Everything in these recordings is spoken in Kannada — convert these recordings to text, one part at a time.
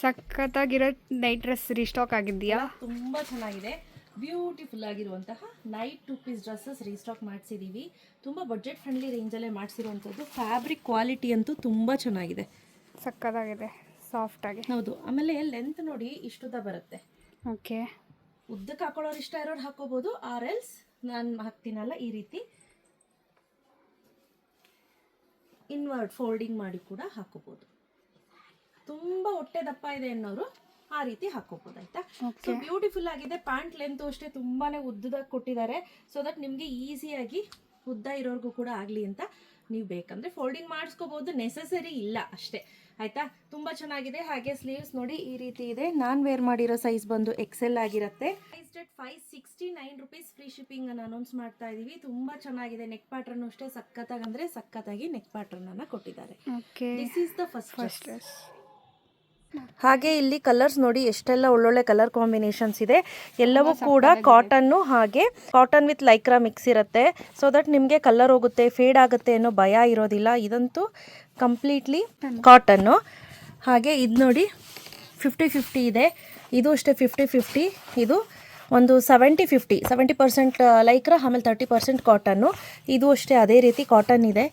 ಸಖತ್ತಾಗಿರೋ ನೈಟ್ ಡ್ರೆಸ್ ರೀಸ್ಟಾಕ್ ಆಗಿದೆಯಾ ತುಂಬ ಚೆನ್ನಾಗಿದೆ. ಬ್ಯೂಟಿಫುಲ್ ಆಗಿರುವಂತಹ night two piece dresses restock ಮಾಡಿಸಿದ್ದೀವಿ ತುಂಬ ಬಜೆಟ್ ಫ್ರೆಂಡ್ಲಿ ರೇಂಜಲ್ಲೇ ಮಾಡಿಸಿರುವಂಥದ್ದು. ಫ್ಯಾಬ್ರಿಕ್ ಕ್ವಾಲಿಟಿ ಅಂತೂ ತುಂಬ ಚೆನ್ನಾಗಿದೆ. ಸಖತ್ತಾಗಿದೆ ಸಾಫ್ಟಾಗಿ ಹೌದು ಆಮೇಲೆ ಲೆಂತ್ ನೋಡಿ ಇಷ್ಟುದ ಬರುತ್ತೆ. ಓಕೆ. ಉದ್ದಕ್ಕೆ ಹಾಕೊಳ್ಳೋರು ಇಷ್ಟ ಇರೋರು ಹಾಕೋಬೋದು ಆರ್ ಎಲ್ಸ್ ನಾನು ಹಾಕ್ತೀನಲ್ಲ ಈ ರೀತಿ. ಇನ್ವರ್ಡ್ ಫೋಲ್ಡಿಂಗ್ ಮಾಡಿ ಕೂಡ ಹಾಕೋಬೋದು ತುಂಬ ಹೊಟ್ಟೆ ದಪ್ಪ ಇದೆ ಅನ್ನೋರು ಆ ರೀತಿ ಹಾಕೋಬಹುದು ಆಯ್ತಾ? ಸೊ ಬ್ಯೂಟಿಫುಲ್ ಆಗಿದೆ. ಪ್ಯಾಂಟ್ ಲೆಂತ್ ಅಷ್ಟೇ ತುಂಬಾನೇ ಉದ್ದದಾಗಿ ಕೊಟ್ಟಿದ್ದಾರೆ. ಸೊ ದಟ್ ನಿಮಗೆ ಈಸಿಯಾಗಿ ಉದ್ದ ಇರೋರ್ಗೂ ಕೂಡ ಆಗಲಿ ಅಂತ ನೀವು ಬೇಕಂದ್ರೆ ಫೋಲ್ಡಿಂಗ್ ಮಾಡಿಸ್ಕೋಬಹುದು ನೆಸೆಸರಿ ಇಲ್ಲ ಅಷ್ಟೇ ಆಯ್ತಾ? ತುಂಬಾ ಚೆನ್ನಾಗಿದೆ. ಹಾಗೆ ಸ್ಲೀವ್ಸ್ ನೋಡಿ ಈ ರೀತಿ ಇದೆ. ನಾನ್ ವೇರ್ ಮಾಡಿರೋ ಸೈಜ್ ಬಂದು ಎಕ್ಸೆಲ್ ಆಗಿರುತ್ತೆ. Price five sixty nine rupees free shipping ಅನ್ನು ಅನೌನ್ಸ್ ಮಾಡ್ತಾ ಇದೀವಿ. ತುಂಬಾ ಚೆನ್ನಾಗಿದೆ. ನೆಕ್ ಪ್ಯಾಟರ್ನ್ ಅಷ್ಟೇ ಸಖತ್ತಾಗಿ ಅಂದ್ರೆ ಸಖತ್ತಾಗಿ ನೆಕ್ ಪ್ಯಾಟರ್ನ್ ಅನ್ನ ಕೊಟ್ಟಿದ್ದಾರೆ. This is the first first ಹಾಗೆ ಇಲ್ಲಿ ಕಲರ್ಸ್ ನೋಡಿ ಎಷ್ಟೆಲ್ಲ ಒಳ್ಳೊಳ್ಳೆ ಕಲರ್ ಕಾಂಬಿನೇಷನ್ಸ್ ಇದೆ. ಎಲ್ಲವೂ ಕೂಡ ಕಾಟನ್ನು ಹಾಗೆ ಕಾಟನ್ ವಿತ್ ಲೈಕ್ರಾ ಮಿಕ್ಸ್ ಇರುತ್ತೆ. ಸೊ ದಟ್ ನಿಮಗೆ ಕಲರ್ ಹೋಗುತ್ತೆ ಫೇಡ್ ಆಗುತ್ತೆ ಅನ್ನೋ ಭಯ ಇರೋದಿಲ್ಲ. ಇದಂತೂ ಕಂಪ್ಲೀಟ್ಲಿ ಕಾಟನ್ನು ಹಾಗೆ ಇದು ನೋಡಿ ಫಿಫ್ಟಿ ಫಿಫ್ಟಿ ಇದೆ. ಇದು ಅಷ್ಟೇ ಫಿಫ್ಟಿ ಫಿಫ್ಟಿ ಇದು ಒಂದು seventy fifty seventy percent Lycra ಆಮೇಲೆ ತರ್ಟಿ ಪರ್ಸೆಂಟ್ ಕಾಟನ್ನು ಇದು ಅಷ್ಟೇ ಅದೇ ರೀತಿ ಕಾಟನ್ ಇದೆ.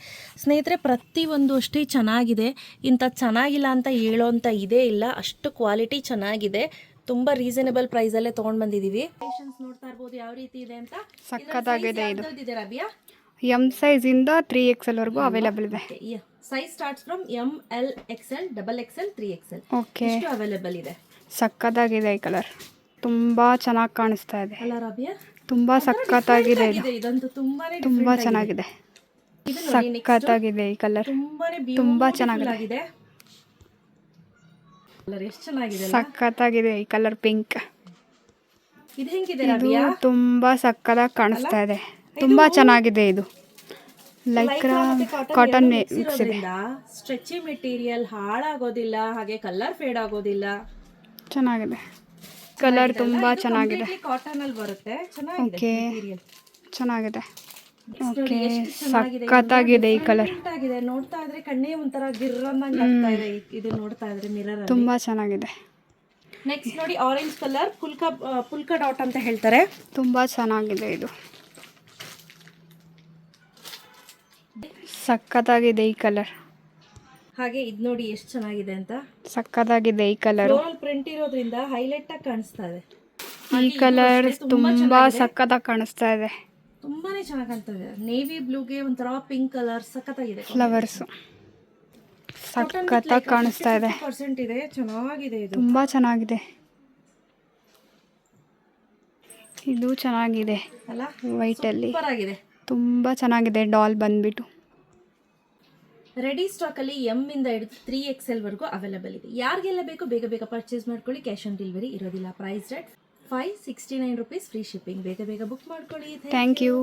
ಸ್ನೇಹಿತರೆ ಪ್ರತಿಯೊಂದು ಅಷ್ಟೇ ಚೆನ್ನಾಗಿದೆ. ಇಂಥ ಚೆನ್ನಾಗಿಲ್ಲ ಅಂತ ಹೇಳೋಂಥ ಇದೇ ಇಲ್ಲ. ಅಷ್ಟು ಕ್ವಾಲಿಟಿ ಚೆನ್ನಾಗಿದೆ. ತುಂಬ ರೀಸನೇಬಲ್ ಪ್ರೈಸಲ್ಲೇ ತೊಗೊಂಡು ಬಂದಿದ್ದೀವಿ ನೋಡ್ತಾ ಇರ್ಬೋದು ಯಾವ ರೀತಿ ಇದೆ ಅಂತ. ಸಖತ್ತಾಗಿದೆ ಇದು. ಇದೆ ರಬಿಯಾ ಎಂ ಸೈಜಿಂದ ತ್ರೀ ಎಕ್ಸೆಲ್ವರೆಗೂ ಅವೈಲೇಬಲ್ ಇದೆ. Size starts from M L XL double XL three XL okay available ಇದೆ. ಸಖತ್ತಾಗಿದೆ ಈ ಕಲರ್ ತುಂಬ ಚೆನ್ನಾಗಿ ಕಾಣಿಸ್ತಾ ಇದೆ. ತುಂಬಾ ಸಖತ್ತಾಗಿದೆ ಇದು. ತುಂಬ ಚೆನ್ನಾಗಿದೆ. ಸಖತ್ತಾಗಿದೆ ಈ ಕಲರ್ ತುಂಬಾ ಚೆನ್ನಾಗಿದೆ. ಸಖತ್ತಾಗಿದೆ ಈ ಕಲರ್ ಪಿಂಕ್ ಇದು ತುಂಬಾ ಸಕ್ಕತ್ತಾಗಿ ಕಾಣಿಸ್ತಾ ಇದೆ. ತುಂಬಾ ಚೆನ್ನಾಗಿದೆ ಇದು. ಲೈಕ್ರಾ ಕಾಟನ್ ಮಿಕ್ಸ್ ಇದೆ ಸ್ಟ್ರೆಚಿ ಮೆಟೀರಿಯಲ್ ಹಾಳಾಗೋದಿಲ್ಲ ಹಾಗೆ ಕಲರ್ ಫೇಡ್ ಆಗೋದಿಲ್ಲ. ಚೆನ್ನಾಗಿದೆ. ಕಲರ್ ತುಂಬಾ ಚೆನ್ನಾಗಿದೆ. ಕಾಟನ್ ಅಲ್ಲಿ ಬರುತ್ತೆ. ಚೆನ್ನಾಗಿದೆ ಓಕೆ ಚೆನ್ನಾಗಿದೆ. ಓಕೆ ಸಕ್ಕತ್ತಾಗಿದೆ ಈ ಕಲರ್ ಆಗಿದೆ. ನೋಡ್ತಾ ಇದ್ರೆ ಕಣ್ಣೇ ಒಂಥರ ಗಿರ್ರಂದಂಗ್ ಆಗ್ತಾ ಇದೆ ಇದು ನೋಡ್ತಾ ಇದ್ರೆ ಮಿರರ್ ತುಂಬಾ ಚೆನ್ನಾಗಿದೆ. ನೆಕ್ಸ್ಟ್ ನೋಡಿ orange colour polka polka dot ಅಂತ ಹೇಳ್ತಾರೆ. ತುಂಬಾ ಚೆನ್ನಾಗಿದೆ ಇದು. ಸಕ್ಕತ್ತಾಗಿದೆ ಈ ಕಲರ್ ಹಾಗೆ ಇದು ನೋಡಿ ಎಷ್ಟು ಚೆನ್ನಾಗಿದೆ ಅಂತ. ಸಕ್ಕತ್ತಾಗಿದೆ ಈ ಕಲರ್ ಇರೋದ್ರಿಂದ ಹೈಲೈಟ್ ಆಗಿ ಕಾಣಿಸ್ತಾ ಇದೆ. ಈ ಕಲರ್ ತುಂಬಾ ಸಕ್ಕತ್ತಾಗಿ ಕಾಣಿಸ್ತಾ ಇದೆ. ತುಂಬಾನೇ ಚೆನ್ನಾಗಿ ಕಾಣ್ತಾ ಇದೆ. ನೇವಿ ಬ್ಲೂಗೆ ಒಂಥರ ಪಿಂಕ್ ಕಲರ್ ಸಖತ್ತಾಗಿದೆ ಫ್ಲವರ್ಸ್ ಸಖತ್ತಾಗಿ ಕಾಣಿಸ್ತಾ ಇದೆ. ಪರ್ಸೆಂಟ್ ಇದೆ. ಚೆನ್ನಾಗಿದೆ ಇದು. ತುಂಬಾ ಚೆನ್ನಾಗಿದೆ. ಇದು ಚೆನ್ನಾಗಿದೆ. ಅಲ್ಲ ಸೂಪರ್ ಆಗಿದೆ ತುಂಬ ಚೆನ್ನಾಗಿದೆ ಡಾಲ್ ಬಂದ್ಬಿಟ್ಟು. ರೆಡಿ ಸ್ಟಾಕ್ ಅಲ್ಲಿ ಎಂ ಇಂದ ಹಿಡಿದು ತ್ರೀ ಎಕ್ಸ್ ಎಲ್ ವರೆಗೂ ಅವೈಲೇಬಲ್ ಇದೆ. ಯಾರಿಗೆಲ್ಲ ಬೇಕು ಬೇಗ ಬೇಗ ಪರ್ಚೇಸ್ ಮಾಡ್ಕೊಳ್ಳಿ ಕ್ಯಾಶ್ ಆನ್ ಡೆಲಿವರಿ ಇರೋದಿಲ್ಲ. Price rate five sixty nine rupees free shipping ಬೇಗ ಬೇಗ ಬುಕ್ ಮಾಡ್ಕೊಳ್ಳಿ. Thank you